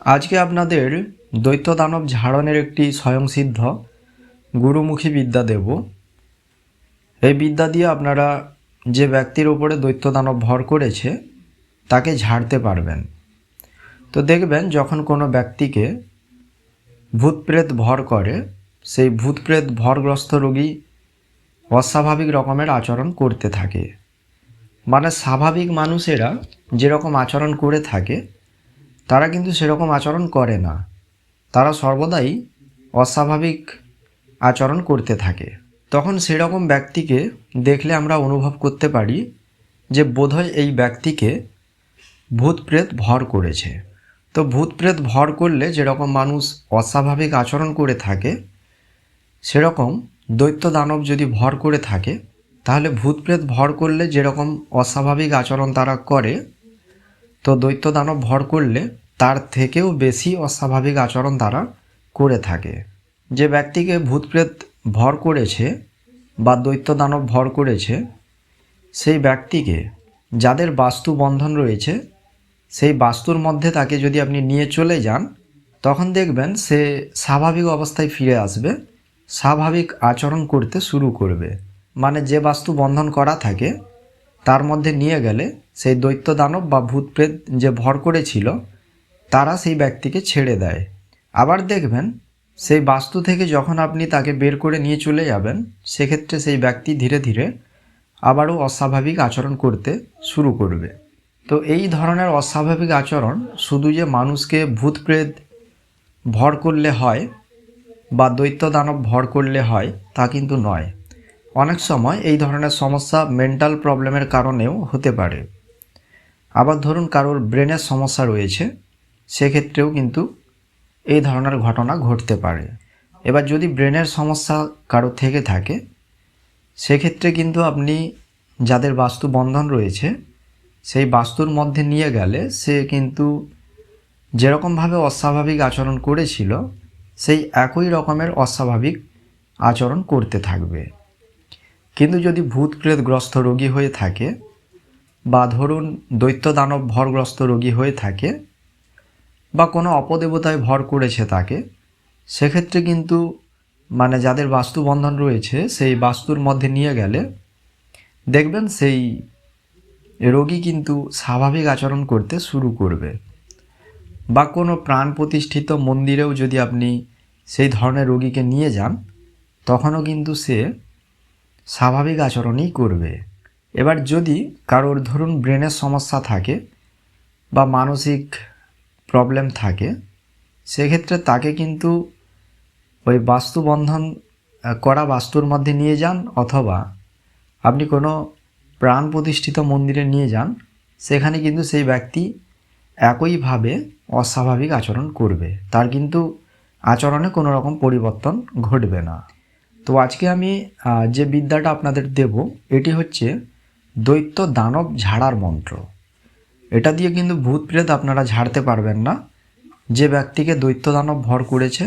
আজকে আপনাদের দৈত্য দানব ঝাড়নের একটি স্বয়ংসিদ্ধ গুরুমুখী বিদ্যা দেব। এই বিদ্যা দিয়ে আপনারা যে ব্যক্তির ওপরে দৈত্য দানব ভর করেছে, তাকে ঝাড়তে পারবেন। তো দেখবেন, যখন কোনো ব্যক্তিকে ভূতপ্রেত ভর করে, সেই ভূতপ্রেত ভরগ্রস্ত রোগী অস্বাভাবিক রকমের আচরণ করতে থাকে। মানে স্বাভাবিক মানুষেরা যেরকম আচরণ করে থাকে তারা কিন্তু সেরকম আচরণ করে না। তারা সর্বদাই অস্বাভাবিক আচরণ করতে থাকে। তখন সেরকম ব্যক্তিকে দেখলে আমরা অনুভব করতে পারি যে বোধহয় এই ব্যক্তিকে ভূতপ্রেত ভর করেছে। তো ভূতপ্রেত ভর করলে যেরকম মানুষ অস্বাভাবিক আচরণ করে থাকে, সেরকম দৈত্য দানব যদি ভর করে থাকে, তাহলে ভূতপ্রেত ভর করলে যেরকম অস্বাভাবিক আচরণ তারা করে তো দৈত্য দানব ভর করলে তার থেকেও বেশি অস্বাভাবিক আচরণ তারা করে থাকে। যে ব্যক্তিকে ভূতপ্রেত ভর করেছে বা দৈত্য দানব ভর করেছে, সেই ব্যক্তিকে যাদের বাস্তু বন্ধন রয়েছে, সেই বাস্তুর মধ্যে তাকে যদি আপনি নিয়ে চলে যান, তখন দেখবেন সে স্বাভাবিক অবস্থায় ফিরে আসবে, স্বাভাবিক আচরণ করতে শুরু করবে। মানে যে বাস্তু বন্ধন করা থাকে তার মধ্যে নিয়ে গেলে সেই দৈত্য দানব বা ভূতপ্রেত যে ভর করেছিল, তারা সেই ব্যক্তিকে ছেড়ে দেয়। আবার দেখবেন, সেই বাস্তু থেকে যখন আপনি তাকে বের করে নিয়ে চলে যাবেন, সেক্ষেত্রে সেই ব্যক্তি ধীরে ধীরে আবারও অস্বাভাবিক আচরণ করতে শুরু করবে। তো এই ধরনের অস্বাভাবিক আচরণ শুধু যে মানুষকে ভূতপ্রেত ভর করলে হয় বা দৈত্য দানব ভর করলে হয়, তা কিন্তু নয়। অনেক সময় এই ধরনের সমস্যা মেন্টাল প্রবলেমের কারণেও হতে পারে। আবার ধরুন কারোর ব্রেনের সমস্যা রয়েছে, সেক্ষেত্রেও কিন্তু এই ধরনের ঘটনা ঘটতে পারে। এবার যদি ব্রেনের সমস্যা কারও থেকে থাকে, সেক্ষেত্রে কিন্তু আপনি যাদের বাস্তু বন্ধন রয়েছে, সেই বাস্তুর মধ্যে নিয়ে গেলে সে কিন্তু যেরকমভাবে অস্বাভাবিক আচরণ করেছিল, সেই একই রকমের অস্বাভাবিক আচরণ করতে থাকবে। কিন্তু যদি ভূত প্রেতগ্রস্ত রোগী হয়ে থাকে বা ধরুন দৈত্য দানব ভরগ্রস্ত রোগী হয়ে থাকে বা কোনো অপদেবতায় ভর করেছে তাকে, সেক্ষেত্রে কিন্তু মানে যাদের বাস্তুবন্ধন রয়েছে সেই বাস্তুর মধ্যে নিয়ে গেলে দেখবেন সেই রোগী কিন্তু স্বাভাবিক আচরণ করতে শুরু করবে। বা কোনো প্রাণ প্রতিষ্ঠিত মন্দিরেও যদি আপনি সেই ধরনের রোগীকে নিয়ে যান, তখনও কিন্তু সে স্বাভাবিক আচরণই করবে। এবার যদি কারোর ধরুন ব্রেনের সমস্যা থাকে বা মানসিক প্রবলেম থাকে, সেক্ষেত্রে তাকে কিন্তু ওই বাস্তুবন্ধন করা বাস্তুর মধ্যে নিয়ে যান অথবা আপনি কোনো প্রাণ প্রতিষ্ঠিত মন্দিরে নিয়ে যান, সেখানে কিন্তু সেই ব্যক্তি একইভাবে অস্বাভাবিক আচরণ করবে। তার কিন্তু আচরণে কোনো রকম পরিবর্তন ঘটবে না। তো আজকে আমি যে বিদ্যাটা আপনাদের দেব, এটি হচ্ছে দৈত্য দানব ঝাড়ার মন্ত্র। এটা দিয়ে কিন্তু ভূত প্রেত আপনারা ঝাড়তে পারবেন না। যে ব্যক্তিকে দৈত্য দানব ভর করেছে,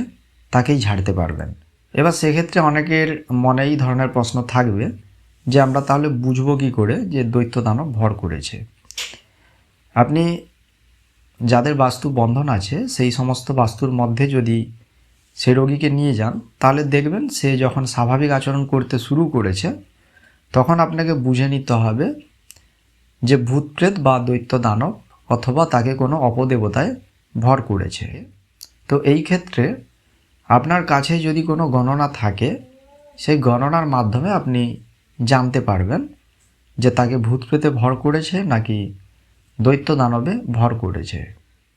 তাকেই ঝাড়তে পারবেন। এবার সেক্ষেত্রে অনেকের মনে এই ধরনের প্রশ্ন থাকবে যে আমরা তাহলে বুঝব কী করে যে দৈত্য দানব ভর করেছে। আপনি, যাদের বাস্তু বন্ধন আছে, সেই সমস্ত বাস্তুর মধ্যে যদি সে রোগীকে নিয়ে যান, তাহলে দেখবেন সে যখন স্বাভাবিক আচরণ করতে শুরু করেছে, তখন আপনাকে বুঝে নিতে হবে যে ভূতপ্রেত বা দৈত্য দানব অথবা তাকে কোনো অপদেবতায় ভর করেছে। তো এই ক্ষেত্রে আপনার কাছে যদি কোনো গণনা থাকে, সেই গণনার মাধ্যমে আপনি জানতে পারবেন যে তাকে ভূতপ্রেতে ভর করেছে নাকি দৈত্য দানবে ভর করেছে।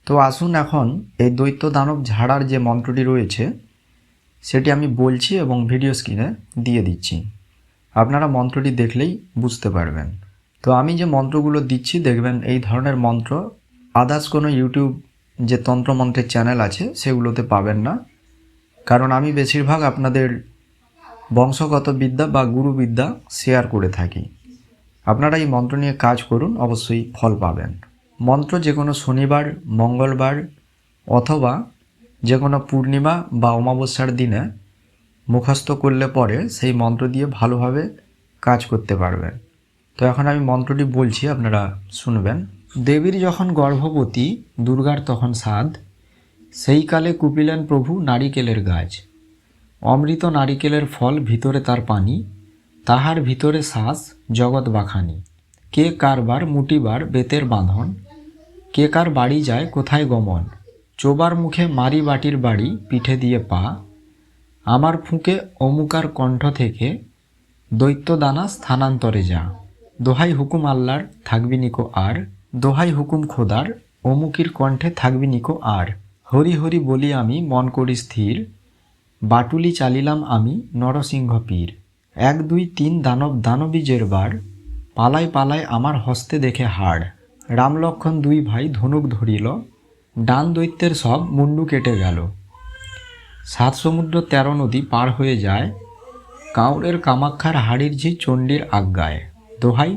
তো আসুন এখন এই দৈত্য দানব ঝাড়ার যে মন্ত্রটি রয়েছে, সেটি আমি বলছি এবং ভিডিও স্ক্রিনে দিয়ে দিচ্ছি। আপনারা মন্ত্রটি দেখলেই বুঝতে পারবেন। তো আমি যে মন্ত্রগুলো দিচ্ছি, দেখবেন এই ধরনের মন্ত্র আদার্স কোনো ইউটিউব যে তন্ত্রমন্ত্রের চ্যানেল আছে, সেগুলোতে পাবেন না। কারণ আমি বেশিরভাগ আপনাদের বংশগত বিদ্যা বা গুরুবিদ্যা শেয়ার করে থাকি। আপনারা এই মন্ত্র নিয়ে কাজ করুন, অবশ্যই ফল পাবেন। মন্ত্র যে কোনো শনিবার, মঙ্গলবার অথবা যে কোনো পূর্ণিমা বা অমাবস্যার দিনে মুখস্থ করলে পরে সেই মন্ত্র দিয়ে ভালোভাবে কাজ করতে পারবেন। তো এখন আমি মন্ত্রটি বলছি, আপনারা শুনবেন। দেবীর যখন গর্ভবতী, দুর্গার তখন সাধ। সেই কালে কুপিলেন প্রভু নারিকেলের গাছ। অমৃত নারিকেলের ফল ভিতরে তার পানি, তাহার ভিতরে শ্বাস জগৎ বাখানি। কে কারবার মুটিবার বেতের বাঁধন? কে কার বাড়ি যায় কোথায় গমন? চোবার মুখে মারি বাটির বাড়ি পিঠে দিয়ে পা। আমার ফুঁকে অমুকার কণ্ঠ থেকে দৈত্য দানা স্থানান্তরে যা। দোহাই হুকুম আল্লাহর, থাকবি নিকো আর। দোহাই হুকুম খোদার, অমুকির কণ্ঠে থাকবি নিকো আর। হরি হরি বলি আমি, মন করি স্থির। বাটুলি চালিলাম আমি, নরসিংহ পীর। এক দুই তিন দানব দানবীজের বার। পালায় পালাই আমার হস্তে দেখে হাড়। রামলক্ষণ দুই ভাই ধনুক ধরিল, ডান দৈত্যের সব মুন্ডু কেটে গেল। সাত সমুদ্র তেরো নদী পার হয়ে যায়, কাউরের কামাক্ষার হাড়ির ঝি চণ্ডীর আজ্ঞায়, দোহাই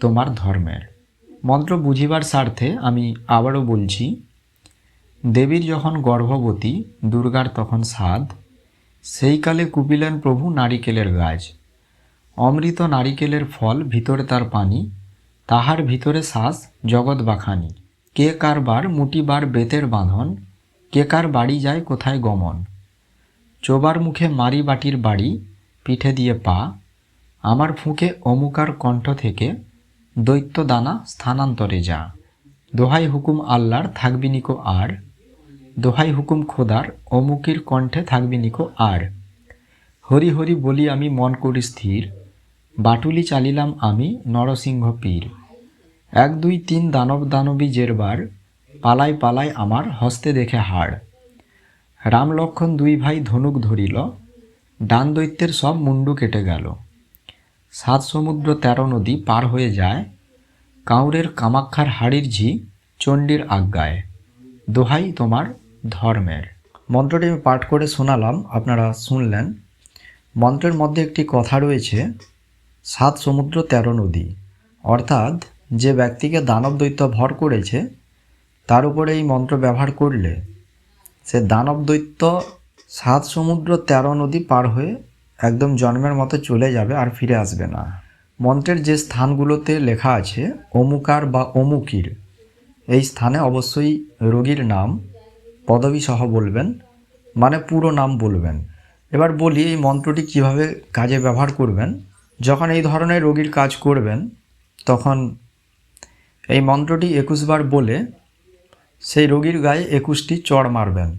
তোমার ধর্মের। মন্ত্র বুঝিবার স্বার্থে আমি আবারও বলছি, দেবীর যখন গর্ভবতী, দুর্গার তখন সাধ, সেই কালে কুপিলেন প্রভু নারিকেলের গাছ। অমৃত নারিকেলের ফল ভিতরে তার পানি, তাহার ভিতরে শ্বাস জগৎ বাখানি। কে কারবার মুটিবার বেতের বাঁধন, কে কার বাড়ি যায় কোথায় গমন। চোবার মুখে মারি বাটির বাড়ি, পিঠে দিয়ে পা, আমার ফুঁকে অমুকার কণ্ঠ থেকে দৈত্য দানা স্থানান্তরে যা। দোহাই হুকুম আল্লাহর থাকবি নিকো আর, দোহাই হুকুম খোদার অমুকির কণ্ঠে থাকবি নিকো আর। হরি হরি বলি আমি মন করি স্থির বাটুলি চালিলাম আমি নরসিংহ পীর। এক, দুই, তিন দানব দানবী জেরবার, পালায় পালায় আমার হস্তে দেখে হাড়। রাম লক্ষণ দুই ভাই ধনুক ধরিল, ডান দৈত্যের সব মুন্ডু কেটে গেল। সাত সমুদ্র তেরো নদী পার হয়ে যায়, কাউরের কামাক্ষার হাড়ির ঝি চণ্ডীর আজ্ঞায়। দোহাই তোমার ধর্মের। মন্ত্রটি আমি পাঠ করে শোনালাম, আপনারা শুনলেন। মন্ত্রের মধ্যে একটি কথা রয়েছে সাত সমুদ্র, তেরো নদী। অর্থাৎ যে ব্যক্তিকে দানব দৈত্য ভর করেছে, তার উপরে এই মন্ত্র ব্যবহার করলে সে দানব দৈত্য সাত সমুদ্র, তেরো নদী পার হয়ে একদম জন্মের মতো চলে যাবে, আর ফিরে আসবে না। মন্ত্রের যে স্থানগুলোতে লেখা আছে, অমুকার বা অমুকির, এই স্থানে অবশ্যই রোগীর নাম, পদবী সহ বলবেন মানে পুরো নাম বলবেন। এবার বলি এই মন্ত্রটি কীভাবে কাজে ব্যবহার করবেন। যখন এই ধরনের রোগীর কাজ করবেন, তখন এই মন্ত্রটি একুশবার বলে সেই রোগীর গায়ে একুশটি চড় মারবেন।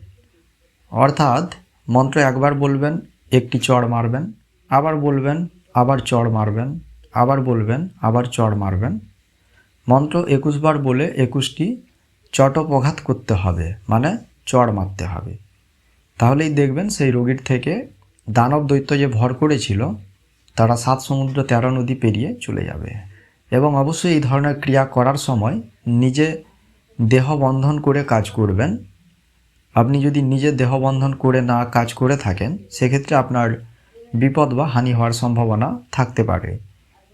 অর্থাৎ মন্ত্র একবার বলবেন, একটি চড় মারবেন, আবার বলবেন, আবার চড় মারবেন, আবার বলবেন, আবার চড় মারবেন। মন্ত্র একুশবার বলে একুশটি চটপঘাত করতে হবে মানে চড় মারতে হবে। তাহলেই দেখবেন সেই রোগীর থেকে দানব দৈত্য যে ভর করেছিল তারা সাত সমুদ্র তেরো নদী পেরিয়ে চলে যাবে। এবং অবশ্যই এই ধরনের ক্রিয়া করার সময় নিজে দেহ বন্ধন করে কাজ করবেন। আপনি যদি নিজে দেহ বন্ধন করে না কাজ করে থাকেন, সেক্ষেত্রে আপনার বিপদ বা হানি হওয়ার সম্ভাবনা থাকতে পারে।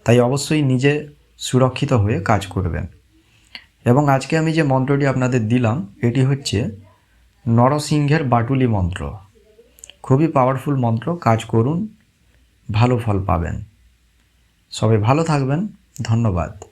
তাই অবশ্যই নিজে সুরক্ষিত হয়ে কাজ করবেন। এবং আজকে আমি যে মন্ত্রটি আপনাদের দিলাম, এটি হচ্ছে নরসিংহের বাটুলি মন্ত্র। খুবই পাওয়ারফুল মন্ত্র, কাজ করুন। ভালো ফল পাবেন। সবাই ভালো থাকবেন। ধন্যবাদ।